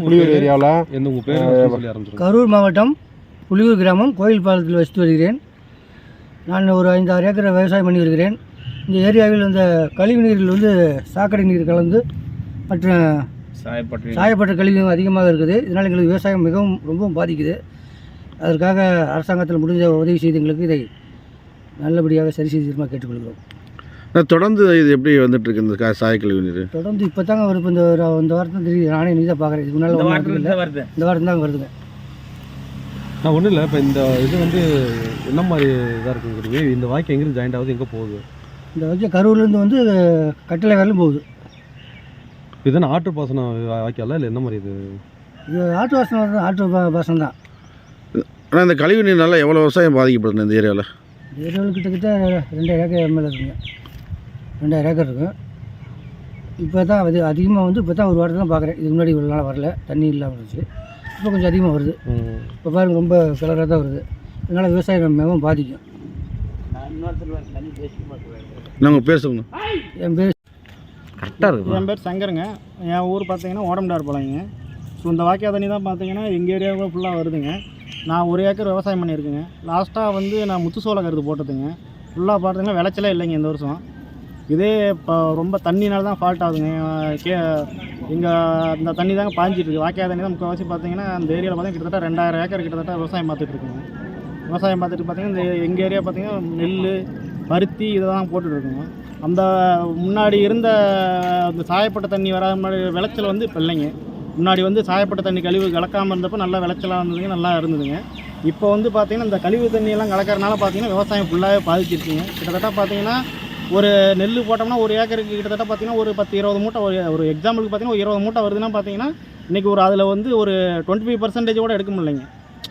புலியூர் ஏரியாவில் எந்த உங்கள் பேர் கரூர் மாவட்டம் புலியூர் கிராமம் கோயில் பாலத்தில் வசித்து வருகிறேன். நான் ஒரு ஐந்து ஆறு ஏக்கர் விவசாயம் பண்ணி வருகிறேன். இந்த ஏரியாவில் இந்த கழிவு நீரில் வந்து சாக்கடை நீர் கலந்து மற்றும் சாயப்பட்ட கழிவு அதிகமாக இருக்குது. இதனால் எங்களுக்கு விவசாயம் மிகவும் ரொம்பவும் பாதிக்குது. அதற்காக அரசாங்கத்தில் முடிஞ்ச உதவி செய்து எங்களுக்கு இதை நல்லபடியாக சரி செய்து கேட்டுக்கொள்கிறோம். நான் தொடர்ந்து இது எப்படி வந்துட்டு இருக்கு இந்த கா- சாய கழிவு நீர் தொடர்ந்து இப்போ தாங்க வருது. இந்த ஒரு இந்த வாரத்தில் தெரியுது. நானே நீ தான் பார்க்குறேன் இதுக்கு முன்னால் இல்லை இந்த வாரம் தாங்க வருதுங்க. நான் ஒன்றும் இல்லை. இப்போ இந்த இது வந்து என்ன மாதிரி இதாக இருக்குங்கிறீங்க இந்த வாய்க்கு எங்கிருந்து ஜாயிண்ட் ஆகுது? எங்கே போகுது? இந்த வச்சு கரூர்லேருந்து வந்து கட்டளை வரலும் போகுது இதுதானே ஆற்று பாசனம் வாய்க்கால? இல்லை என்ன மாதிரி இது? இது ஆட்டு வாசனம் வந்து ஆட்டு பா- பாசனம் தான். ஆனால் இந்த கழிவு நீர்னால எவ்வளோ விவசாயம் பாதிக்கப்படுது இந்த ஏரியாவில் ஏரியாவில் கிட்டத்தட்ட ரெண்டாயிரம் ஏக்கர் மேலே இருக்குங்க. ரெண்டாயிரம் ஏக்கர் இருக்கும் இப்போ தான் அது அதிகமாக வந்து இப்போ தான் ஒரு வாரத்தில் தான் பார்க்குறேன் இதுக்கு முன்னாடி இவ்வளோ நாள் வரல. தண்ணி இல்லாமல் இருந்துச்சு. இப்போ கொஞ்சம் அதிகமாக வருது. இப்போ பாருங்க ரொம்ப கலராக தான் வருது. இதனால் விவசாயம் மிகவும் பாதிக்கும். நாங்கள் பேர் சொல்லுங்க. என் பேர் கரெக்டாக இருக்கு என் பேர் சங்கருங்க. என் ஊர் பார்த்தீங்கன்னா ஓடம்டார் பாளையங்க. ஸோ இந்த வாக்கியா தண்ணி தான் பார்த்தீங்கன்னா எங்கள் ஏரியாவுக்கு ஃபுல்லாக வருதுங்க. நான் ஒரு ஏக்கர் விவசாயம் பண்ணியிருக்கேங்க. லாஸ்ட்டாக வந்து நான் முத்து சோள கருது போட்டதுங்க. ஃபுல்லாக பார்த்தீங்கன்னா விளைச்சலே இல்லைங்க இந்த வருஷம். இதே இப்போ ரொம்ப தண்ணினால தான் ஃபால்ட் ஆகுதுங்க. கே இங்கே இந்த தண்ணி தாங்க பாஞ்சிட்டு இருக்கு. வாக்கியா தண்ணி தான் முக்கால்வாசி பார்த்தீங்கன்னா அந்த ஏரியாவில் பார்த்தீங்கன்னா கிட்டத்தட்ட ரெண்டாயிரம் ஏக்கர் கிட்டத்தட்ட விவசாயம் பார்த்துட்டு இருக்குங்க. விவசாயம் பார்த்துட்டு பார்த்தீங்கன்னா இந்த எங்கள் ஏரியா பார்த்தீங்கன்னா நெல் பருத்தி இதை தான் போட்டுட்ருக்குங்க அந்த முன்னாடி இருந்த அந்த சாயப்பட்ட தண்ணி வராத மாதிரி விளைச்சல் வந்து இப்போ இல்லைங்க. முன்னாடி வந்து சாயப்பட்ட தண்ணி கழிவு கலக்காமல் இருந்தப்போ நல்லா விளைச்சலாக இருந்ததுங்க நல்லா இருந்ததுங்க. இப்போ வந்து பார்த்தீங்கன்னா இந்த கழிவு தண்ணியெல்லாம் கலக்கறனால பார்த்திங்கன்னா விவசாயம் ஃபுல்லாகவே பாதிச்சிருக்குங்க கிட்டத்தட்ட பார்த்திங்கன்னா ஒரு நெல் போட்டோம்னா ஒரு ஏக்கருக்கு கிட்டத்தட்ட பார்த்தீங்கன்னா ஒரு பத்து இருபது மூட்டை ஒரு ஒரு எக்ஸாம்பிளுக்கு பார்த்தீங்கன்னா ஒரு இருபது மூட்டை வருதுன்னா பார்த்தீங்கன்னா இன்றைக்கி ஒரு அதில் வந்து ஒரு டுவெண்ட்டி ஃபைவ் பர்சன்டேஜ் கூட எடுக்க முடியலைங்க.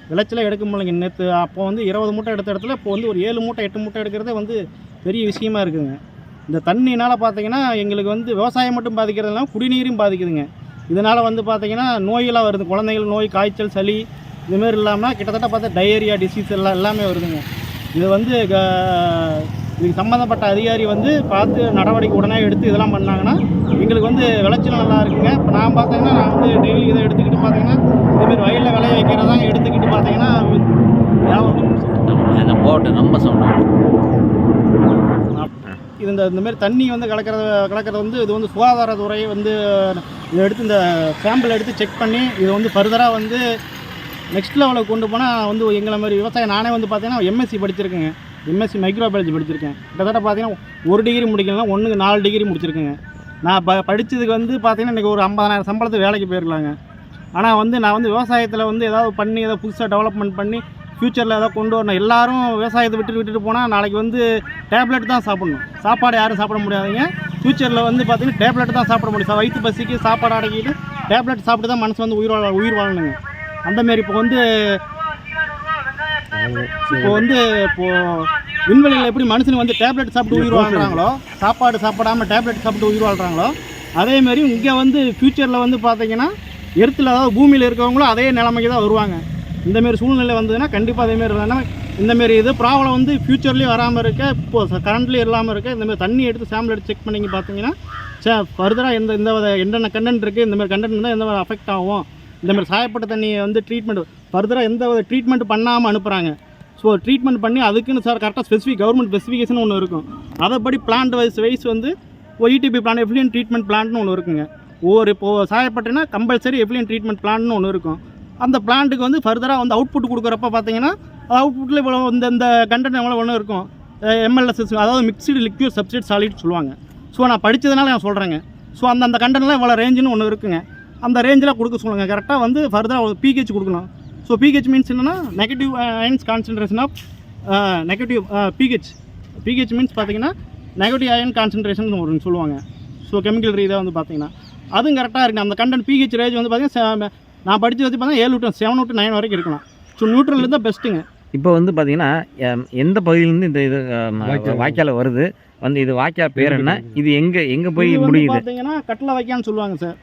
விளைச்சலே எடுக்க முடியலைங்க. நேற்று அப்போ வந்து இருபது மூட்டை எடுத்த இடத்துல இப்போ வந்து ஒரு ஏழு மூட்டை எட்டு மூட்டை எடுக்கிறதே வந்து பெரிய விஷயமா இருக்குதுங்க. இந்த தண்ணினால் பார்த்தீங்கன்னா எங்களுக்கு வந்து விவசாயம் மட்டும் பாதிக்கிறதுனால குடிநீரும் பாதிக்குதுங்க. இதனால் வந்து பார்த்தீங்கன்னா நோயெல்லாம் வருது. குழந்தைகள் நோய் காய்ச்சல் சளி இதுமாரி இல்லாமல் கிட்டத்தட்ட பார்த்தா டயரியா டிசீஸ் எல்லாம் எல்லாமே வருதுங்க. இது வந்து க- இதுக்கு சம்மந்தப்பட்ட அதிகாரி வந்து பார்த்து நடவடிக்கை உடனே எடுத்து இதெல்லாம் பண்ணாங்கன்னா எங்களுக்கு வந்து விளைச்சல் நல்லா இருக்குங்க. இப்போ நான் பார்த்தீங்கன்னா நான் வந்து டெய்லி இதை எடுத்துக்கிட்டு பார்த்தீங்கன்னா இதுமாரி வயலில் விளைய வைக்கிறதா எடுத்துக்கிட்டு பார்த்தீங்கன்னா அந்த போட்டு நம்ம சொன்னோம் இது இந்த இந்த மாதிரி தண்ணி வந்து கலக்கிறது கலக்கிறது வந்து இது வந்து சுகாதாரத்துறை வந்து இதை எடுத்து இந்த சாம்பிள் எடுத்து செக் பண்ணி இதை வந்து ஃபர்தராக வந்து நெக்ஸ்ட் லெவலுக்கு கொண்டு போனால் வந்து எங்களை மாதிரி விவசாயம் நானே வந்து பார்த்தீங்கன்னா எம்எஸ்சி படிச்சிருக்கேங்க. எம்எஸ்சி மைக்ரோபயாலஜி படிச்சிருக்கேன். கிட்டத்தட்ட பார்த்தீங்கன்னா ஒரு டிகிரி முடிக்கலாம் ஒன்றுக்கு நாலு டிகிரி முடிச்சிருக்கேங்க. நான் ப படித்ததுக்கு வந்து பார்த்தீங்கன்னா இன்றைக்கி ஒரு ஐம்பதாயிரம் சம்பளத்துக்கு வேலைக்கு போயிருக்கலாங்க. ஆனால் வந்து நான் வந்து விவசாயத்தில் வந்து ஏதாவது பண்ணி ஏதாவது புதுசாக டெவலப்மெண்ட் பண்ணி ஃப்யூச்சரில் ஏதாவது கொண்டு வரணும். எல்லாரும் விவசாயத்தை விட்டு விட்டுட்டு போனால் நாளைக்கு வந்து டேப்லெட் தான் சாப்பிடணும். சாப்பாடு யாரும் சாப்பிட முடியாதுங்க. ஃப்யூச்சரில் வந்து பார்த்தீங்கன்னா டேப்லெட் தான் சாப்பிட முடியும். வயிற்று பசிக்கு சாப்பாடு அடக்கிட்டு டேப்லெட் சாப்பிட்டு தான் மனசு வந்து உயிர் வாழ உயிர் வாழணுங்க. அந்தமாரி இப்போ வந்து இப்போ வந்து இப்போ விண்வெளியில் எப்படி மனுஷனுக்கு வந்து டேப்லெட் சாப்பிட்டு உயிர் வாழ்கிறாங்களோ சாப்பாடு சாப்பிடாம டேப்லெட் சாப்பிட்டு உயிர் வாழ்கிறாங்களோ அதேமாரி இங்கே வந்து ஃப்யூச்சரில் வந்து பார்த்தீங்கன்னா எர்த்தில் அதாவது பூமியில் இருக்கவங்களும் அதே நிலைமைக்கு தான் வருவாங்க. இந்தமாரி சூழ்நிலை வந்ததுன்னா கண்டிப்பாக அதேமாரி வேணால் இந்தமாரி இது ப்ராப்ளம் வந்து ஃப்யூச்சர்லேயும் வராமல் இருக்க இப்போ கரண்ட்லேயும் இல்லாமல் இருக்க இந்தமாரி தண்ணி எடுத்து சாம்பிள் எடுத்து செக் பண்ணிங்க பார்த்தீங்கன்னா சே ஃபர்தராக எந்த இந்த வித- என்னென்ன கண்டென்ட் இருக்குது இந்தமாரி கண்டென்ட் இருந்தால் எந்த அஃபெக்ட் ஆகும் இந்தமாரி சாயப்பட்ட தண்ணியை வந்து ட்ரீட்மெண்ட் ஃபர்தராக எந்த ட்ரீட்மெண்ட் பண்ணாமல் அனுப்புகிறாங்க ஸோ ட்ரீட்மெண்ட் பண்ணி அதுக்குன்னு சார் கரெக்டாக ஸ்பெசிஃபிக் கவர்மெண்ட் ஸ்பெசிஃபிகேஷன் ஒன்று இருக்கும். அதைப்படி பிளான்ட் வைஸ் வைஸ் வந்து ஒய்டிபி பிளான் எஃப்லியன் ட்ரீட்மெண்ட் பிளான்ட்னு ஒன்று இருக்குங்க. ஒவ்வொரு இப்போது சாயப்பட்டேன்னா கம்பல்சரி எஃப்லியன் ட்ரீட்மெண்ட் பிளான்னு ஒன்று இருக்கும். அந்த பிளான்ட்டுக்கு வந்து ஃபர்தராக வந்து அவுட்புட் கொடுக்குறப்ப பார்த்தீங்கன்னா அவுட்புட்டில் இவ்வளோ இந்த இந்த கண்டென்ட் எவ்வளோ ஒன்று இருக்கும். எம்எல்எஸ்எஸ் அதாவது மிக்சடு லிக்யூட் சப்ஸ்டேட் சாலிட் சொல்லுவாங்க. ஸோ நான் படித்ததுனால நான் சொல்கிறேங்க ஸோ அந்த அந்த கண்டென்ட்லாம் இவ்வளோ ரேஞ்சுன்னு ஒன்று இருக்குங்க. அந்த ரேஞ்சில் கொடுக்க சொல்லுங்கள் கரெக்டாக வந்து ஃபர்தராக பிஹெச் கொடுக்கணும். ஸோ பிஹெச் மீன்ஸ் என்னன்னா negative ions concentration of negative pH pH means பார்த்தீங்கன்னா நெகட்டிவ் அயன் கான்சன்ட்ரேஷன் ஒரு சொல்லுவாங்க. ஸோ கெமிக்கல் ரீதியாக வந்து பார்த்தீங்கன்னா அதுவும் கரெக்டாக இருக்குது அந்த கண்டென்ட் பிஹெச் ரேஞ்ச் வந்து பார்த்தீங்கன்னா நான் படித்து வச்சு பார்த்தா ஏழு டு செவன் டு நைன் வரைக்கும் இருக்கலாம். ஸோ நியூட்ரல் இருந்தால் பெஸ்ட்டுங்க இப்போ வந்து பார்த்தீங்கன்னா எந்த பகுதியிலேருந்து இந்த இது வாய்க்கால். வருது? வந்து இது வாய்க்கால் பேர் என்ன? இது எங்கே எங்கே போய் முடியுது? பார்த்தீங்கன்னா கட்டில் வைக்கான்னு சொல்லுவாங்க சார்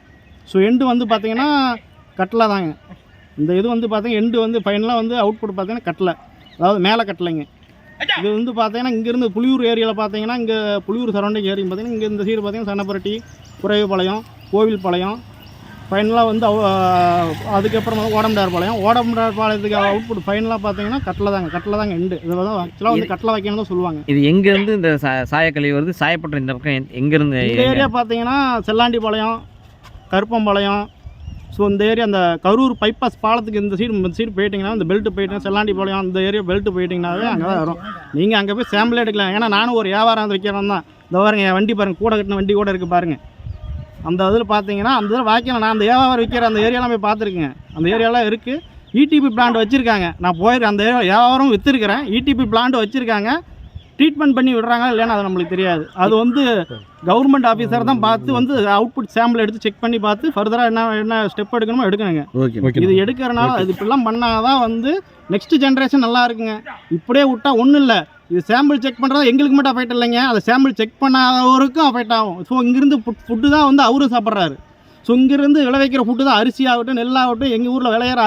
ஸோ எண்டு வந்து பார்த்தீங்கன்னா கட்டில் தாங்க. இந்த இது வந்து பார்த்தீங்கன்னா எண்டு வந்து ஃபைனலாக வந்து அவுட்புட் பார்த்தீங்கன்னா கட்டில். அதாவது மேலே கட்டலைங்க. இது வந்து பார்த்தீங்கன்னா இங்கேருந்து புலியூர் ஏரியாவில் பார்த்தீங்கன்னா இங்கே புலியூர் சரௌண்டிங் ஏரியா பார்த்தீங்கன்னா இங்கே இந்த சைடு பார்த்தீங்கன்னா சன்னப்பரட்டி குறைவுப்பாளையம் கோவில்பாளையம். ஃபைனலாக வந்து அதுக்கப்புறம் வந்து ஓடம்டார் பாளையம். ஓடம்டார் பாளையத்துக்கு அவுட்புட் ஃபைனலாக பார்த்தீங்கன்னா கட்டில் தாங்க கட்டில் தாங்க எண்டு இதில் தான் ஆக்சுவலாக வந்து கட்டில் வைக்கணும் தான் சொல்லுவாங்க. இது எங்க இருந்து இந்த சாயக்கழிவு வருது? சாயப்பட்ட இந்த பக்கம் எங்க- எங்க இருந்து இந்த ஏரியா பார்த்தீங்கன்னா செல்லாண்டிபாளையம் கருப்பம்பாளையம் ஸோ இந்த ஏரியா அந்த கரூர் பைபாஸ் பாலத்துக்கு இந்த சைடு இந்த சைடு போயிட்டீங்கன்னா இந்த பெல்ட் செல்லாண்டி பாளையம் அந்த ஏரியா பெல்ட்டு போயிட்டீங்கன்னாவே அங்கே தான் வரும். நீங்கள் அங்கே போய் சாம்பிள் எடுக்கலாம். ஏன்னா நானும் ஒரு வியாபாரம் வைக்கிறேன் தான். இந்த பாருங்க என் வண்டி பாருங்கள் கூட கட்டின வண்டி கூட இருக்குது பாருங்கள் அந்த இதில் பார்த்தீங்கன்னா அந்த இதில் வாக்கியம் நான் அந்த வியாபாரம் விற்கிற அந்த ஏரியாலாம் போய் பார்த்துருக்கேங்க அந்த ஏரியாலாம் இருக்குது இடிபி பிளான்ட் வச்சுருக்காங்க. நான் போயிருக்கேன் அந்த ஏரியா வியாபாரம் விற்றுருக்கிறேன் இடிபி பிளான்ட் வச்சுருக்காங்க. ட்ரீட்மெண்ட் பண்ணி விடுறாங்க இல்லைன்னா அது நம்மளுக்கு தெரியாது. அது வந்து கவர்மெண்ட் ஆஃபீஸர் தான் பார்த்து வந்து அவுட்புட் சாம்பிள் எடுத்து செக் பண்ணி பார்த்து ஃபர்தராக என்ன என்ன ஸ்டெப் எடுக்கணுமோ எடுக்கணுங்க. இது எடுக்கிறனால இது இப்படிலாம் பண்ணாதான் வந்து நெக்ஸ்ட் ஜென்ரேஷன் நல்லா இருக்குங்க. இப்படியே விட்டா ஒன்றும் இல்லை. இது சாம்பிள் செக் பண்ணுறது எங்களுக்கு மட்டும் அஃபெக்ட் இல்லைங்க. அதை சாம்பிள் செக் பண்ணாதவருக்கும் அஃபெக்ட் ஆகும். ஸோ இங்கிருந்து ஃபுட்டு தான் வந்து அவரும் சாப்பிட்றாரு. ஸோ இங்கிருந்து விளைவிக்கிற ஃபுட்டு தான் அரிசி ஆகட்டும் நெல்லாகட்டும் எங்கள் ஊரில் விளையிற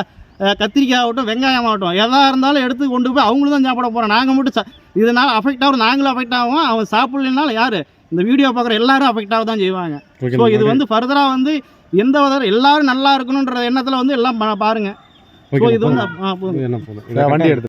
கத்திரிக்காய் ஆகட்டும் வெங்காயம் ஆகட்டும் எதாக இருந்தாலும் எடுத்து கொண்டு போய் அவங்களும் தான் சாப்பிட போகிறோம் நாங்கள் மட்டும் சா இதனால் அஃபெக்ட் ஆகும் நாங்களும் அஃபெக்ட் ஆகும். அவன் சாப்பிட்லனாலும் யார்? இந்த வீடியோ பார்க்குற எல்லாரும் அஃபெக்ட் ஆக தான் செய்வாங்க ஸோ இது வந்து ஃபர்தராக வந்து எந்த வித எல்லாரும் நல்லா இருக்கணுன்ற எண்ணத்தில் வந்து எல்லாம் பா- பாருங்க. ஸோ இது வந்து வண்டி எடுத்து